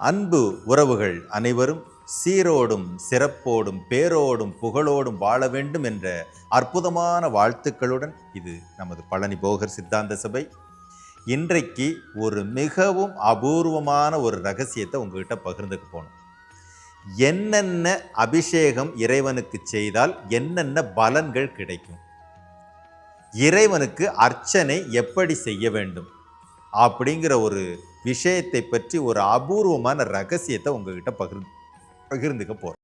அன்பு உறவுகள் அனைவரும் சீரோடும் சிறப்போடும் பேரோடும் புகழோடும் வாழ வேண்டும் என்ற அற்புதமான வாழ்த்துக்களுடன் இது நமது பழனி போகர் சித்தாந்த சபை. இன்றைக்கு ஒரு மிகவும் அபூர்வமான ஒரு ரகசியத்தை உங்ககிட்ட பகிர்ந்துக்க போகணும் என்னென்ன அபிஷேகம் இறைவனுக்கு செய்தால் என்னென்ன பலன்கள் கிடைக்கும்? இறைவனுக்கு அர்ச்சனை எப்படி செய்ய வேண்டும்? அப்படிங்கிற ஒரு விஷயத்தை பற்றி ஒரு அபூர்வமான ரகசியத்தை உங்ககிட்ட பகிர் பகிர்ந்துக்க போறேன்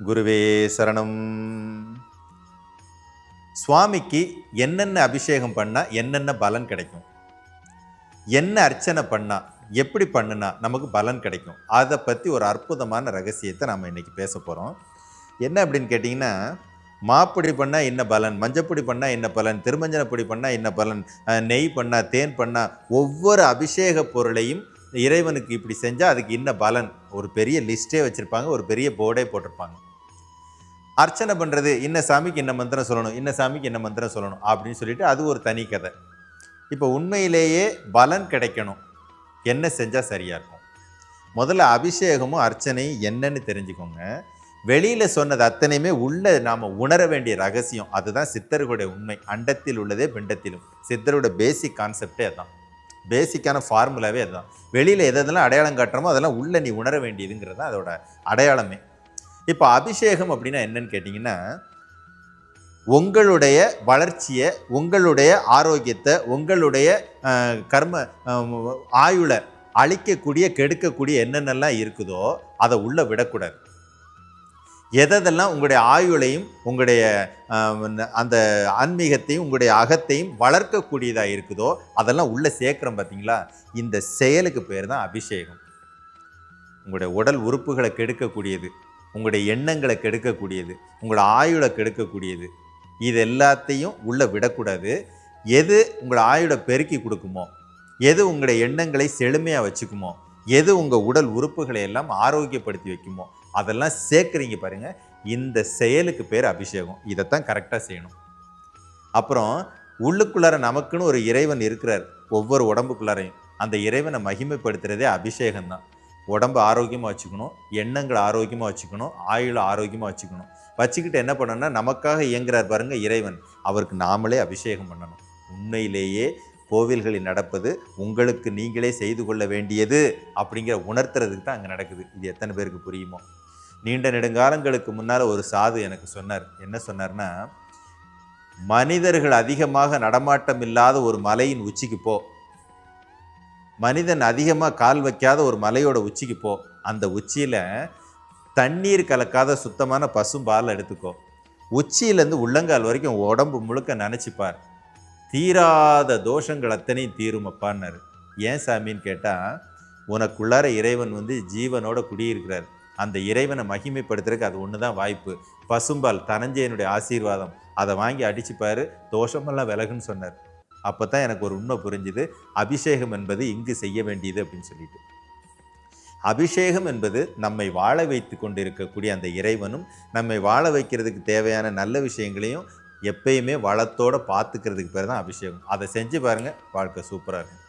குருவே சரணம். சுவாமிக்கு என்னென்ன அபிஷேகம் பண்ணால் என்னென்ன பலன் கிடைக்கும்? என்ன அர்ச்சனை பண்ணால் எப்படி பண்ணுனா நமக்கு பலன் கிடைக்கும்? அதை பற்றி ஒரு அற்புதமான ரகசியத்தை நாம் இன்றைக்கி பேச போகிறோம் என்ன அப்படின்னு கேட்டிங்கன்னா மாப்பொடி பண்ணால் என்ன பலன் மஞ்சப்பொடி பண்ணால் என்ன பலன் திருமஞ்சனப்பொடி பண்ணால் என்ன பலன் நெய் பண்ணால் தேன் பண்ணால் ஒவ்வொரு அபிஷேக பொருளையும் இறைவனுக்கு இப்படி செஞ்சால் அதுக்கு என்ன பலன்? ஒரு பெரிய லிஸ்ட்டே வச்சுருப்பாங்க ஒரு பெரிய போர்டே போட்டிருப்பாங்க. அர்ச்சனை பண்ணுறது இன்ன சாமிக்கு என்ன மந்திரம் சொல்லணும் இன்ன சாமிக்கு என்ன மந்திரம் சொல்லணும் அப்படின்னு சொல்லிட்டு அது ஒரு தனி கதை. இப்போ உண்மையிலேயே பலன் கிடைக்கணும். என்ன செஞ்சால் சரியாக இருக்கும்? முதல்ல அபிஷேகமும் அர்ச்சனையும் என்னன்னு தெரிஞ்சுக்கோங்க. வெளியில் சொன்னது அத்தனையுமே உள்ள நாம் உணர வேண்டிய ரகசியம். அதுதான் சித்தர்களுடைய உண்மை. அண்டத்தில் உள்ளதே பிண்டத்திலும். சித்தரோட பேசிக் கான்செப்டே அதுதான் பேசிக்கான ஃபார்முலாவே அதுதான் வெளியில் எதெல்லாம் அடையாளம் காட்டுறோமோ அதெல்லாம் உள்ள நீ உணர வேண்டியதுங்கிறது தான் அதோட அடையாளமே. இப்போ அபிஷேகம் அப்படின்னா என்னன்னு கேட்டிங்கன்னா உங்களுடைய வளர்ச்சியை உங்களுடைய ஆரோக்கியத்தை உங்களுடைய கர்ம ஆயுளை அழிக்கக்கூடிய கெடுக்கக்கூடிய என்னென்னலாம் இருக்குதோ அதை உள்ளே விடக்கூடாது. எதெல்லாம் உங்களுடைய ஆயுளையும் உங்களுடைய அந்த ஆன்மீகத்தையும் உங்களுடைய அகத்தையும் வளர்க்கக்கூடியதாக இருக்குதோ அதெல்லாம் உள்ளே சேர்க்குறோம் பார்த்தீங்களா இந்த செயலுக்கு பேர் தான் அபிஷேகம். உங்களுடைய உடல் உறுப்புகளை கெடுக்கக்கூடியது. உங்களுடைய எண்ணங்களை கெடுக்கக்கூடியது உங்களோட ஆயுளை கெடுக்கக்கூடியது. இது எல்லாத்தையும் உள்ளே விடக்கூடாது. எது உங்களோட ஆயுளை பெருக்கி கொடுக்குமோ எது உங்களுடைய எண்ணங்களை செழுமையாக வச்சுக்குமோ எது உங்கள் உடல் உறுப்புகளை எல்லாம் ஆரோக்கியப்படுத்தி வைக்குமோ அதெல்லாம் சேர்க்குறீங்க பாருங்க. இந்த செயலுக்கு பேர் அபிஷேகம். இதைத்தான் கரெக்டாக செய்யணும். அப்புறம் உள்ளுக்குள்ளார நமக்குன்னு ஒரு இறைவன் இருக்கிறார். ஒவ்வொரு உடம்புக்குள்ளாரையும். அந்த இறைவனை மகிமைப்படுத்துறதே அபிஷேகம் தான் உடம்பு ஆரோக்கியமாக வச்சுக்கணும் எண்ணங்களை ஆரோக்கியமாக வச்சுக்கணும் ஆயுளை ஆரோக்கியமாக வச்சுக்கணும். வச்சுக்கிட்டு என்ன பண்ணணும்னா நமக்காக இயங்குறார் பாருங்கள் இறைவன். அவருக்கு நாமளே அபிஷேகம் பண்ணணும். உண்மையிலேயே கோவில்களில் நடப்பது உங்களுக்கு நீங்களே செய்து கொள்ள வேண்டியது அப்படிங்கிற உணர்த்துறதுக்கு தான் அங்கே நடக்குது. இது எத்தனை பேருக்கு புரியுமோ? நீண்ட நெடுங்காலங்களுக்கு முன்னால் ஒரு சாது எனக்கு சொன்னார். என்ன சொன்னார்னா மனிதர்கள் அதிகமாக நடமாட்டம் இல்லாத ஒரு மலையின் உச்சிக்கு போ. மனிதன் அதிகமாக கால் வைக்காத ஒரு மலையோட உச்சிக்கு போ. அந்த உச்சியில் தண்ணீர் கலக்காத சுத்தமான பசும்பால் எடுத்துக்கோ. உச்சியிலேருந்து உள்ளங்கால் வரைக்கும் உடம்பு முழுக்க நினச்சிப்பார். தீராத தோஷங்கள் அத்தனையும் தீரும் அப்பான்னாரு ஏன் சாமின்னு கேட்டால் உனக்குள்ளார இறைவன் வந்து ஜீவனோட குடியிருக்கிறார். அந்த இறைவனை மகிமைப்படுத்துறதுக்கு அது ஒன்று தான் வாய்ப்பு. பசும்பால் தனஞ்சயனுடைய ஆசீர்வாதம். அதை வாங்கி அடிச்சுப்பார் தோஷமெல்லாம் விலகுன்னு சொன்னார். அப்போ தான் எனக்கு ஒரு உண்மை புரிஞ்சுது. அபிஷேகம் என்பது இங்கு செய்ய வேண்டியது அப்படின்னு சொல்லிட்டு. அபிஷேகம் என்பது நம்மை வாழ வைத்து கொண்டு இருக்கக்கூடிய அந்த இறைவனும் நம்மை வாழ வைக்கிறதுக்கு தேவையான நல்ல விஷயங்களையும் எப்பயுமே வளத்தோடு பார்த்துக்கிறதுக்கு பேர் தான் அபிஷேகம். அதை செஞ்சு பாருங்கள் வாழ்க்கை சூப்பராக இருக்கும்.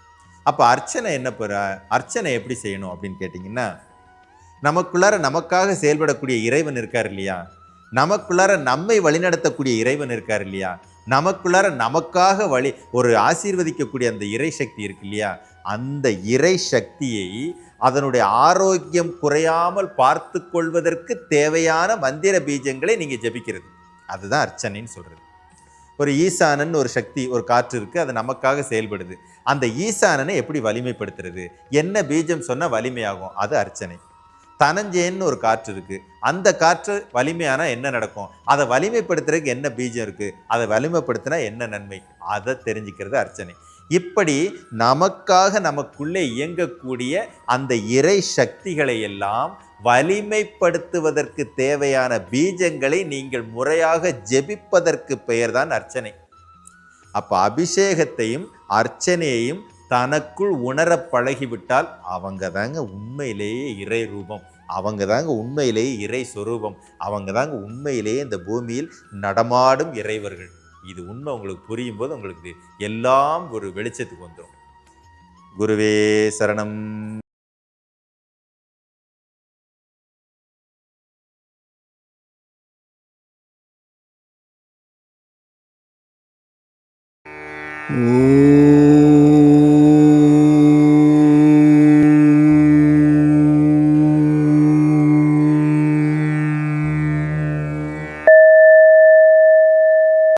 அப்போ அர்ச்சனை என்ன பெற அர்ச்சனை எப்படி செய்யணும் அப்படின்னு கேட்டிங்கன்னா நமக்குள்ளார நமக்காக செயல்படக்கூடிய இறைவன் இருக்கார் இல்லையா? நமக்குள்ளார நம்மை வழிநடத்தக்கூடிய இறைவன் இருக்கார் இல்லையா? நமக்குள்ளார நமக்காக வழி ஒரு ஆசீர்வதிக்கக்கூடிய அந்த இறை சக்தி இருக்கு இல்லையா? அந்த இறை சக்தியை அதனுடைய ஆரோக்கியம் குறையாமல் பார்த்து கொள்வதற்கு தேவையான மந்திர பீஜங்களை நீங்கள் ஜெபிக்கிறது. அதுதான் அர்ச்சனைன்னு சொல்கிறது ஒரு ஈசானன் ஒரு சக்தி ஒரு காற்று இருக்குது அது நமக்காக செயல்படுது. அந்த ஈசானனை எப்படி வலிமைப்படுத்துறது? என்ன பீஜம் சொன்னால் வலிமையாகும்? அது அர்ச்சனை. தனஞ்சேன்னு ஒரு காற்று இருக்குது அந்த காற்று வலிமையானால் என்ன நடக்கும்? அதை வலிமைப்படுத்துறதுக்கு என்ன பீஜம் இருக்குது அதை வலிமைப்படுத்தினா என்ன நன்மை? அதை தெரிஞ்சுக்கிறது அர்ச்சனை. இப்படி நமக்காக நமக்குள்ளே இயங்கக்கூடிய அந்த இறை சக்திகளை எல்லாம் வலிமைப்படுத்துவதற்கு தேவையான பீஜங்களை நீங்கள் முறையாக ஜெபிப்பதற்கு பெயர்தான் அர்ச்சனை. அப்போ அபிஷேகத்தையும் அர்ச்சனையையும் தனக்குள் உணர பழகிவிட்டால் அவங்க தாங்க உண்மையிலேயே இறை ரூபம். அவங்க தாங்க உண்மையிலேயே இறை சொரூபம். அவங்க தாங்க உண்மையிலேயே இந்த பூமியில் நடமாடும் இறைவர்கள். இது உண்மை உங்களுக்கு புரியும் போது உங்களுக்கு எல்லாம் ஒரு வெளிச்சத்துக்கு வந்துடும் குருவே சரணம்.